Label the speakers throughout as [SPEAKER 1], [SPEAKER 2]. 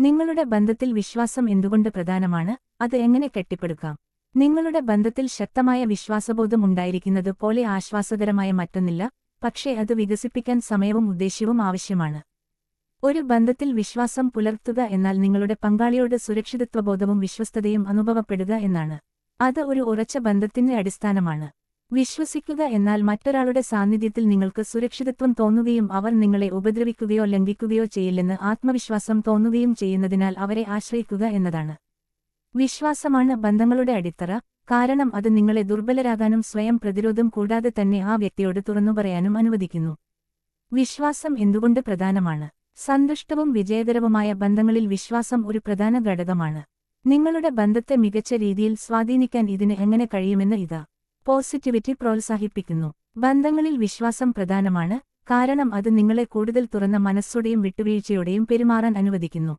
[SPEAKER 1] നിങ്ങളുടെ ബന്ധത്തിൽ വിശ്വാസം എന്തുകൊണ്ട് പ്രധാനമാണ്? അത് എങ്ങനെ കെട്ടിപ്പടുക്കാം? നിങ്ങളുടെ ബന്ധത്തിൽ ശക്തമായ വിശ്വാസബോധം ഉണ്ടായിരിക്കുന്നത് പോലെ ആശ്വാസകരമായ മറ്റൊന്നില്ല പക്ഷേ അത് വികസിപ്പിക്കാൻ സമയവും ഉദ്ദേശ്യവും ആവശ്യമാണ്. ഒരു ബന്ധത്തിൽ വിശ്വാസം പുലർത്തുക എന്നാൽ നിങ്ങളുടെ പങ്കാളിയോട് സുരക്ഷിതത്വബോധവും വിശ്വസ്തതയും അനുഭവപ്പെടുക എന്നാണ്. അത് ഒരു ഉറച്ച ബന്ധത്തിന്റെ അടിസ്ഥാനമാണ്. വിശ്വസിക്കുക എന്നാൽ മറ്റൊരാളുടെ സാന്നിധ്യത്തിൽ നിങ്ങൾക്ക് സുരക്ഷിതത്വം തോന്നുകയും അവർ നിങ്ങളെ ഉപദ്രവിക്കുകയോ ലംഘിക്കുകയോ ചെയ്യില്ലെന്ന് ആത്മവിശ്വാസം തോന്നുകയും ചെയ്യുന്നതിനാൽ അവരെ ആശ്രയിക്കുക എന്നതാണ്. വിശ്വാസമാണ് ബന്ധങ്ങളുടെ അടിത്തറ. കാരണം അത് നിങ്ങളെ ദുർബലരാകാനും സ്വയം പ്രതിരോധം കൂടാതെ തന്നെ ആ വ്യക്തിയോട് തുറന്നു പറയാനും അനുവദിക്കുന്നു. വിശ്വാസം എന്തുകൊണ്ട് പ്രധാനമാണ്? സന്തുഷ്ടവും വിജയകരവുമായ ബന്ധങ്ങളിൽ വിശ്വാസം ഒരു പ്രധാന ഘടകമാണ്. നിങ്ങളുടെ ബന്ധത്തെ മികച്ച രീതിയിൽ സ്വാധീനിക്കാൻ ഇതിന് എങ്ങനെ കഴിയുമെന്ന് ഇതാ. പോസിറ്റിവിറ്റി പ്രോത്സാഹിപ്പിക്കുന്നു. ബന്ധങ്ങളിൽ വിശ്വാസം പ്രധാനമാണ് കാരണം അത് നിങ്ങളെ കൂടുതൽ തുറന്ന മനസ്സോടെയും വിട്ടുവീഴ്ചയോടെയും പെരുമാറാൻ അനുവദിക്കുന്നു.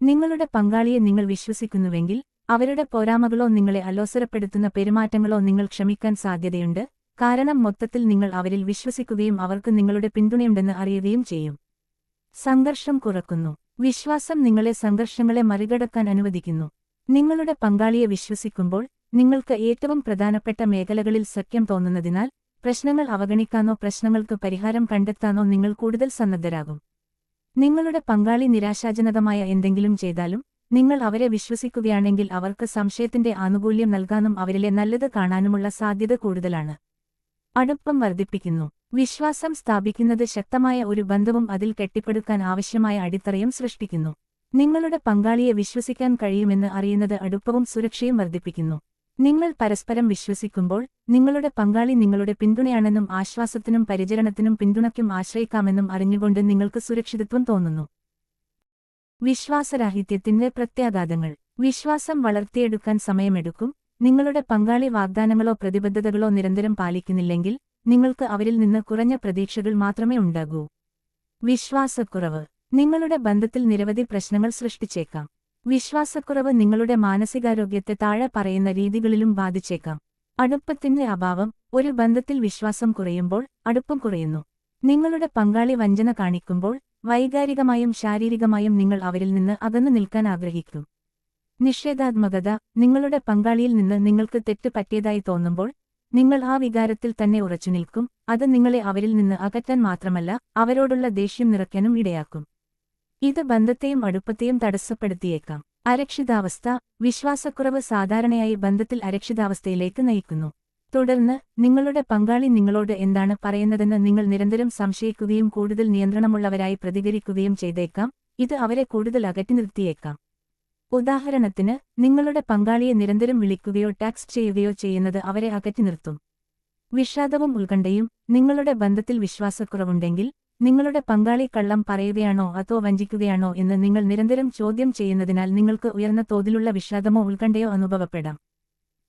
[SPEAKER 1] നിങ്ങളുടെ പങ്കാളിയെ നിങ്ങൾ വിശ്വസിക്കുന്നുവെങ്കിൽ അവരുടെ പോരാമകളോ നിങ്ങളെ അലോസരപ്പെടുത്തുന്ന പെരുമാറ്റങ്ങളോ നിങ്ങൾ ക്ഷമിക്കാൻ സാധ്യതയുണ്ട് കാരണം മൊത്തത്തിൽ നിങ്ങൾ അവരിൽ വിശ്വസിക്കുകയും അവർക്ക് നിങ്ങളുടെ പിന്തുണയുണ്ടെന്ന് അറിയുകയും ചെയ്യും. സംഘർഷം കുറക്കുന്നു. വിശ്വാസം നിങ്ങളെ സംഘർഷങ്ങളെ മറികടക്കാൻ അനുവദിക്കുന്നു. നിങ്ങളുടെ പങ്കാളിയെ വിശ്വസിക്കുമ്പോൾ നിങ്ങൾക്ക് ഏറ്റവും പ്രധാനപ്പെട്ട മേഖലകളിൽ സഖ്യം തോന്നുന്നതിനാൽ പ്രശ്നങ്ങൾ അവഗണിക്കാനോ പ്രശ്നങ്ങൾക്ക് പരിഹാരം കണ്ടെത്താനോ നിങ്ങൾ കൂടുതൽ സന്നദ്ധരാകും. നിങ്ങളുടെ പങ്കാളി നിരാശാജനകമായ എന്തെങ്കിലും ചെയ്താലും നിങ്ങൾ അവരെ വിശ്വസിക്കുകയാണെങ്കിൽ അവർക്ക് സംശയത്തിന്റെ ആനുകൂല്യം നൽകാനും അവരിലെ നല്ലത് കാണാനുമുള്ള സാധ്യത കൂടുതലാണ്. അടുപ്പം വർദ്ധിപ്പിക്കുന്നു. വിശ്വാസം സ്ഥാപിക്കുന്നത് ശക്തമായ ഒരു ബന്ധവും അതിൽ കെട്ടിപ്പടുക്കാൻ ആവശ്യമായ അടിത്തറയും സൃഷ്ടിക്കുന്നു. നിങ്ങളുടെ പങ്കാളിയെ വിശ്വസിക്കാൻ കഴിയുമെന്ന് അറിയുന്നത് അടുപ്പവും സുരക്ഷയും വർദ്ധിപ്പിക്കുന്നു. നിങ്ങൾ പരസ്പരം വിശ്വസിക്കുമ്പോൾ നിങ്ങളുടെ പങ്കാളി നിങ്ങളുടെ പിന്തുണയാണെന്നും ആശ്വാസത്തിനും പരിചരണത്തിനും പിന്തുണയ്ക്കും ആശ്രയിക്കാമെന്നും അറിഞ്ഞുകൊണ്ട് നിങ്ങൾക്ക് സുരക്ഷിതത്വം തോന്നുന്നു. വിശ്വാസരാഹിത്യത്തിന്റെ പ്രത്യാഘാതങ്ങൾ. വിശ്വാസം വളർത്തിയെടുക്കാൻ സമയമെടുക്കും. നിങ്ങളുടെ പങ്കാളി വാഗ്ദാനങ്ങളോ പ്രതിബദ്ധതകളോ നിരന്തരം പാലിക്കുന്നില്ലെങ്കിൽ നിങ്ങൾക്ക് അവരിൽ നിന്ന് കുറഞ്ഞ പ്രതീക്ഷകൾ മാത്രമേ ഉണ്ടാകൂ. വിശ്വാസക്കുറവ്. നിങ്ങളുടെ ബന്ധത്തിൽ നിരവധി പ്രശ്നങ്ങൾ സൃഷ്ടിച്ചേക്കാം. വിശ്വാസക്കുറവ് നിങ്ങളുടെ മാനസികാരോഗ്യത്തെ താഴെ പറയുന്ന രീതികളിലും ബാധിച്ചേക്കാം. അടുപ്പത്തിന്റെ അഭാവം ഒരു ബന്ധത്തിൽ വിശ്വാസം കുറയുമ്പോൾ അടുപ്പം കുറയുന്നു. നിങ്ങളുടെ പങ്കാളി വഞ്ചന കാണിക്കുമ്പോൾ വൈകാരികമായും ശാരീരികമായും നിങ്ങൾ അവരിൽ നിന്ന് അകന്നു നിൽക്കാൻ ആഗ്രഹിക്കും. നിഷേധാത്മകത നിങ്ങളുടെ പങ്കാളിയിൽ നിന്ന് നിങ്ങൾക്ക് തെറ്റ് പറ്റിയതായി തോന്നുമ്പോൾ നിങ്ങൾ ആ വികാരത്തിൽ തന്നെ ഉറച്ചുനിൽക്കും അത് നിങ്ങളെ അവരിൽ നിന്ന് അകറ്റാൻ മാത്രമല്ല അവരോടുള്ള ദേഷ്യം നിറയ്ക്കാനും ഇടയാക്കും. ഇത് ബന്ധത്തെയും അടുപ്പത്തെയും തടസ്സപ്പെടുത്തിയേക്കാം. അരക്ഷിതാവസ്ഥ വിശ്വാസക്കുറവ് സാധാരണയായി ബന്ധത്തിൽ അരക്ഷിതാവസ്ഥയിലേക്ക് നയിക്കുന്നു. തുടർന്ന് നിങ്ങളുടെ പങ്കാളി നിങ്ങളോട് എന്താണ് പറയുന്നതെന്ന് നിങ്ങൾ നിരന്തരം സംശയിക്കുകയും കൂടുതൽ നിയന്ത്രണമുള്ളവരായി പ്രതികരിക്കുകയും ചെയ്തേക്കാം. ഇത് അവരെ കൂടുതൽ അകറ്റി നിർത്തിയേക്കാം. ഉദാഹരണത്തിന് നിങ്ങളുടെ പങ്കാളിയെ നിരന്തരം വിളിക്കുകയോ ടാക്സ് ചെയ്യുകയോ ചെയ്യുന്നത് അവരെ അകറ്റി നിർത്തും. വിഷാദവും ഉത്കണ്ഠയും നിങ്ങളുടെ ബന്ധത്തിൽ വിശ്വാസക്കുറവുണ്ടെങ്കിൽ നിങ്ങളുടെ പങ്കാളി കള്ളം പറയുകയാണോ അതോ വഞ്ചിക്കുകയാണോ എന്ന് നിങ്ങൾ നിരന്തരം ചോദ്യം ചെയ്യുന്നതിനാൽ നിങ്ങൾക്ക് ഉയർന്ന തോതിലുള്ള വിഷാദമോ ഉത്കണ്ഠയോ അനുഭവപ്പെടാം.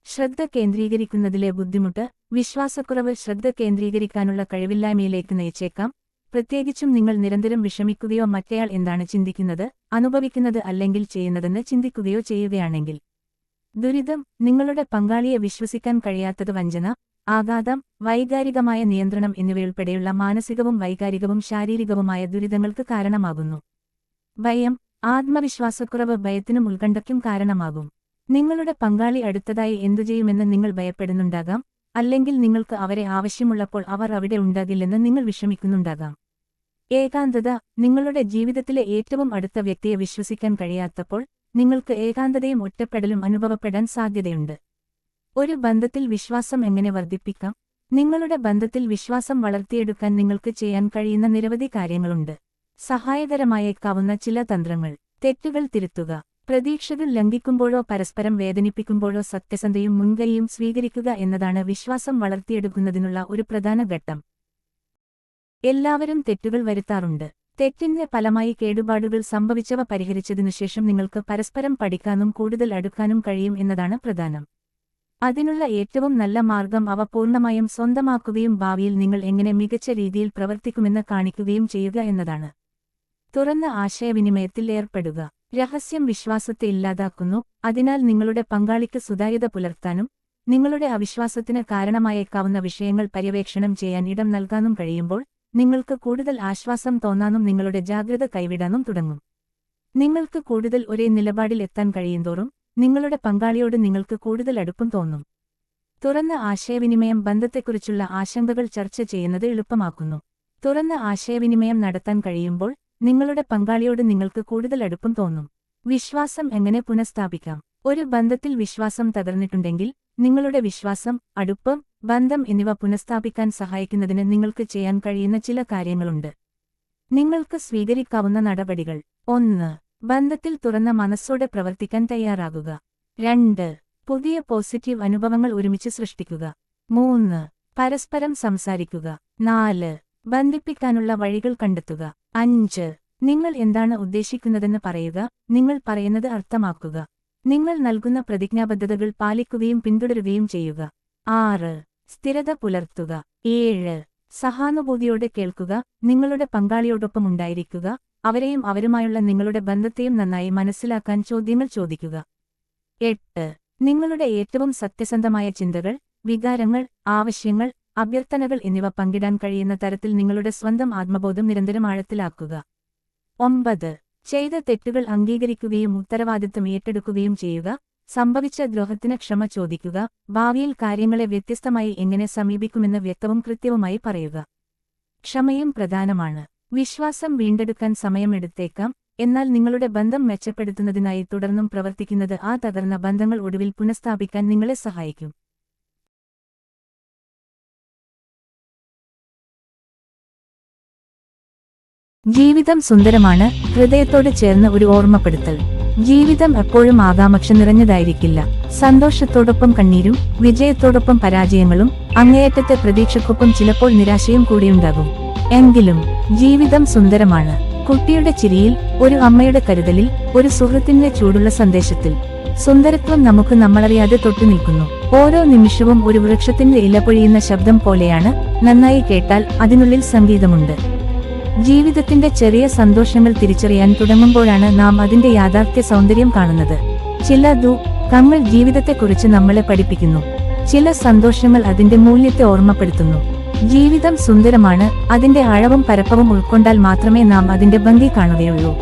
[SPEAKER 1] ശ്രദ്ധ കേന്ദ്രീകരിക്കുന്നതിലെ ബുദ്ധിമുട്ട് വിശ്വാസക്കുറവ് ശ്രദ്ധ കേന്ദ്രീകരിക്കാനുള്ള കഴിവില്ലായ്മയിലേക്ക് നയിച്ചേക്കാം. പ്രത്യേകിച്ചും നിങ്ങൾ നിരന്തരം വിഷമിക്കുകയോ മറ്റേയാൾ എന്താണ് ചിന്തിക്കുന്നത് അനുഭവിക്കുന്നത് അല്ലെങ്കിൽ ചെയ്യുന്നതെന്ന് ചിന്തിക്കുകയോ ചെയ്യുകയാണെങ്കിൽ. ദുരിതം നിങ്ങളുടെ പങ്കാളിയെ വിശ്വസിക്കാൻ കഴിയാത്തത് വഞ്ചന ആഘാതം വൈകാരികമായ നിയന്ത്രണം എന്നിവയുൾപ്പെടെയുള്ള മാനസികവും വൈകാരികവും ശാരീരികവുമായ ദുരിതങ്ങൾക്ക് കാരണമാകുന്നു. ഭയം ആത്മവിശ്വാസക്കുറവ് ഭയത്തിനും ഉത്കണ്ഠയ്ക്കും കാരണമാകും. നിങ്ങളുടെ പങ്കാളി അടുത്തതായി എന്തു ചെയ്യുമെന്ന് നിങ്ങൾ ഭയപ്പെടുന്നുണ്ടാകാം അല്ലെങ്കിൽ നിങ്ങൾക്ക് അവരെ ആവശ്യമുള്ളപ്പോൾ അവർ അവിടെ ഉണ്ടാകില്ലെന്ന് നിങ്ങൾ വിഷമിക്കുന്നുണ്ടാകാം. ഏകാന്തത നിങ്ങളുടെ ജീവിതത്തിലെ ഏറ്റവും അടുത്ത വ്യക്തിയെ വിശ്വസിക്കാൻ കഴിയാത്തപ്പോൾ നിങ്ങൾക്ക് ഏകാന്തതയും ഒറ്റപ്പെടലും അനുഭവപ്പെടാൻ സാധ്യതയുണ്ട്. ഒരു ബന്ധത്തിൽ വിശ്വാസം എങ്ങനെ വർദ്ധിപ്പിക്കാം? നിങ്ങളുടെ ബന്ധത്തിൽ വിശ്വാസം വളർത്തിയെടുക്കാൻ നിങ്ങൾക്ക് ചെയ്യാൻ കഴിയുന്ന നിരവധി കാര്യങ്ങളുണ്ട്. സഹായകരമായേക്കാവുന്ന ചില തന്ത്രങ്ങൾ. തെറ്റുകൾ തിരുത്തുക. പ്രതീക്ഷകൾ ലംഘിക്കുമ്പോഴോ പരസ്പരം വേദനിപ്പിക്കുമ്പോഴോ സത്യസന്ധയും മുൻകൈയും സ്വീകരിക്കുക എന്നതാണ് വിശ്വാസം വളർത്തിയെടുക്കുന്നതിനുള്ള ഒരു പ്രധാന ഘട്ടം. എല്ലാവരും തെറ്റുകൾ വരുത്താറുണ്ട്. തെറ്റിന്റെ ഫലമായി കേടുപാടുകൾ സംഭവിച്ചവ പരിഹരിച്ചതിനുശേഷം നിങ്ങൾക്ക് പരസ്പരം പഠിക്കാനും കൂടുതൽ അടുക്കാനും കഴിയും എന്നതാണ് പ്രധാനം. അതിനുള്ള ഏറ്റവും നല്ല മാർഗം അവ പൂർണമായും സ്വന്തമാക്കുകയും ഭാവിയിൽ നിങ്ങൾ എങ്ങനെ മികച്ച രീതിയിൽ പ്രവർത്തിക്കുമെന്ന് കാണിക്കുകയും ചെയ്യുക എന്നതാണ്. തുറന്ന ആശയവിനിമയത്തിൽ ഏർപ്പെടുക. രഹസ്യം വിശ്വാസത്തെ ഇല്ലാതാക്കുന്നു. അതിനാൽ നിങ്ങളുടെ പങ്കാളിക്ക് സുതാര്യത പുലർത്താനും നിങ്ങളുടെ അവിശ്വാസത്തിന് കാരണമായേക്കാവുന്ന വിഷയങ്ങൾ പര്യവേക്ഷണം ചെയ്യാൻ ഇടം നൽകാനും കഴിയുമ്പോൾ നിങ്ങൾക്ക് കൂടുതൽ ആശ്വാസം തോന്നാനും നിങ്ങളുടെ ജാഗ്രത കൈവിടാനും തുടങ്ങും. നിങ്ങൾക്ക് കൂടുതൽ ഒരേ നിലപാടിൽ എത്താൻ കഴിയുന്തോറും നിങ്ങളുടെ പങ്കാളിയോട് നിങ്ങൾക്ക് കൂടുതൽ അടുപ്പം തോന്നും. തുറന്ന ആശയവിനിമയം ബന്ധത്തെക്കുറിച്ചുള്ള ആശങ്കകൾ ചർച്ച ചെയ്യുന്നത് എളുപ്പമാക്കുന്നു. തുറന്ന ആശയവിനിമയം നടത്താൻ കഴിയുമ്പോൾ നിങ്ങളുടെ പങ്കാളിയോട് നിങ്ങൾക്ക് കൂടുതൽ അടുപ്പം തോന്നും. വിശ്വാസം എങ്ങനെ പുനഃസ്ഥാപിക്കാം? ഒരു ബന്ധത്തിൽ വിശ്വാസം തകർന്നിട്ടുണ്ടെങ്കിൽ നിങ്ങളുടെ വിശ്വാസം അടുപ്പം ബന്ധം എന്നിവ പുനഃസ്ഥാപിക്കാൻ സഹായിക്കുന്നതിന് നിങ്ങൾക്ക് ചെയ്യാൻ കഴിയുന്ന ചില കാര്യങ്ങളുണ്ട്. നിങ്ങൾക്ക് സ്വീകരിക്കാവുന്ന നടപടികൾ. ഒന്ന് ബന്ധത്തിൽ തുറന്ന മനസ്സോടെ പ്രവർത്തിക്കാൻ തയ്യാറാകുക. രണ്ട് പുതിയ പോസിറ്റീവ് അനുഭവങ്ങൾ ഒരുമിച്ച് സൃഷ്ടിക്കുക. മൂന്ന് പരസ്പരം സംസാരിക്കുക. നാല് ബന്ധിപ്പിക്കാനുള്ള വഴികൾ കണ്ടെത്തുക. അഞ്ച് നിങ്ങൾ എന്താണ് ഉദ്ദേശിക്കുന്നതെന്ന് പറയുക. നിങ്ങൾ പറയുന്നത് അർത്ഥമാക്കുക. നിങ്ങൾ നൽകുന്ന പ്രതിജ്ഞാബദ്ധതകൾ പാലിക്കുകയും പിന്തുടരുകയും ചെയ്യുക. ആറ് സ്ഥിരത പുലർത്തുക. ഏഴ് സഹാനുഭൂതിയോടെ കേൾക്കുക. നിങ്ങളുടെ പങ്കാളിയോടൊപ്പം ഉണ്ടായിരിക്കുക. അവരെയും അവരുമായുള്ള നിങ്ങളുടെ ബന്ധത്തെയും നന്നായി മനസ്സിലാക്കാൻ ചോദ്യങ്ങൾ ചോദിക്കുക. എട്ട്. നിങ്ങളുടെ ഏറ്റവും സത്യസന്ധമായ ചിന്തകൾ വികാരങ്ങൾ ആവശ്യങ്ങൾ അഭ്യർത്ഥനകൾ എന്നിവ പങ്കിടാൻ കഴിയുന്ന തരത്തിൽ നിങ്ങളുടെ സ്വന്തം ആത്മബോധം നിരന്തരം ആഴത്തിലാക്കുക. ഒമ്പത്. ചെയ്ത തെറ്റുകൾ അംഗീകരിക്കുകയും ഉത്തരവാദിത്വം ഏറ്റെടുക്കുകയും ചെയ്യുക സംഭവിച്ച ദ്രോഹത്തിന് ക്ഷമ ചോദിക്കുക ഭാവിയിൽ കാര്യങ്ങളെ വ്യത്യസ്തമായി എങ്ങനെ സമീപിക്കുമെന്ന് വ്യക്തവും കൃത്യവുമായി പറയുക. ക്ഷമയും പ്രധാനമാണ്. വിശ്വാസം വീണ്ടെടുക്കാൻ സമയമെടുത്തേക്കാം. എന്നാൽ നിങ്ങളുടെ ബന്ധം മെച്ചപ്പെടുത്തുന്നതിനായി തുടർന്നും പ്രവർത്തിക്കുന്നത് ആ തകർന്ന ബന്ധങ്ങൾ ഒടുവിൽ പുനഃസ്ഥാപിക്കാൻ നിങ്ങളെ സഹായിക്കും. ജീവിതം സുന്ദരമാണ്. ഹൃദയത്തോട് ചേർന്ന് ഒരു ഓർമ്മപ്പെടുത്തൽ. ജീവിതം എപ്പോഴും ആകാംക്ഷ നിറഞ്ഞതായിരിക്കില്ല. സന്തോഷത്തോടൊപ്പം കണ്ണീരും വിജയത്തോടൊപ്പം പരാജയങ്ങളും അങ്ങേയറ്റത്തെ പ്രതീക്ഷക്കൊപ്പം ചിലപ്പോൾ നിരാശയും കൂടിയുണ്ടാകും. എങ്കിലും ജീവിതം സുന്ദരമാണ്. കുട്ടിയുടെ ചിരിയിൽ ഒരു അമ്മയുടെ കരുതലിൽ ഒരു സുഹൃത്തിന്റെ ചൂടുള്ള സന്ദേശത്തിൽ. സുന്ദരത്വം നമുക്ക് നമ്മളറിയാതെ തൊട്ടു നിൽക്കുന്നു. ഓരോ നിമിഷവും ഒരു വൃക്ഷത്തിന്റെ ഇല പൊഴിയുന്ന ശബ്ദം പോലെയാണ് നന്നായി കേട്ടാൽ അതിനുള്ളിൽ സംഗീതമുണ്ട്. ജീവിതത്തിന്റെ ചെറിയ സന്തോഷങ്ങൾ തിരിച്ചറിയാൻ തുടങ്ങുമ്പോഴാണ് നാം അതിന്റെ യാഥാർത്ഥ്യ സൗന്ദര്യം കാണുന്നത്. ചില ദു കമ്മൾ ജീവിതത്തെക്കുറിച്ച് നമ്മളെ പഠിപ്പിക്കുന്നു. ചില സന്തോഷങ്ങൾ അതിന്റെ മൂല്യത്തെ ഓർമ്മപ്പെടുത്തുന്നു. ജീവിതം സുന്ദരമാണ്. അതിന്റെ ആഴവും പരപ്പവും ഉൾക്കൊണ്ടാൽ മാത്രമേ നാം അതിന്റെ ഭംഗി കാണുകയുള്ളൂ.